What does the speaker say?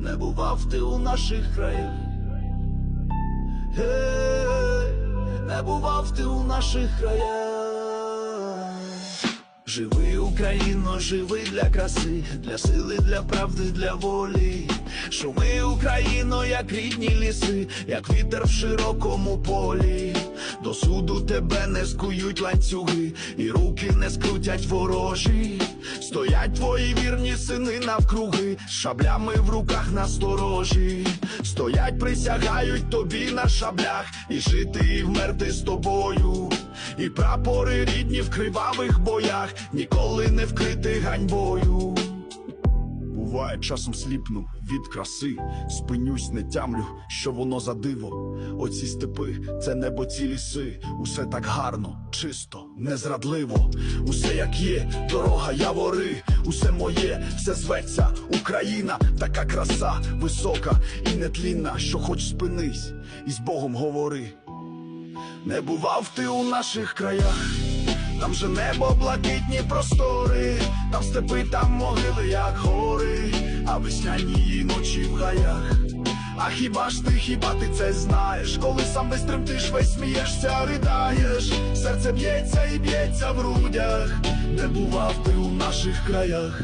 не бував ти у наших краях. Гей, не бував ти у наших краях. Живи, Україно, живи для краси, для сили, для правди, для волі. Шуми, Україно, як рідні ліси, як вітер в широкому полі. До суду тебе не скують ланцюги, і руки не скрутять ворожі. Стоять твої вірні сини навкруги, шаблями в руках насторожі. Стоять, присягають тобі на шаблях, і жити, і вмерти з тобою. І прапори рідні в кривавих боях ніколи не вкрити ганьбою. Буває, часом сліпну від краси, спинюсь, не тямлю, що воно за диво. Оці степи, це небо, ці ліси, усе так гарно, чисто, незрадливо, усе як є, дорога, явори, усе моє, все зветься, Україна, така краса, висока і нетлінна, що хоч спинись, і з Богом говори. Не бував ти у наших краях, там же небо, блакитні простори, там степи, там могили, як весняні ночі в гаях. А хіба ж ти, хіба ти це знаєш? Коли сам весь тремтиш, весь смієшся, ридаєш, серце б'ється і б'ється в грудях, не бував ти у наших краях.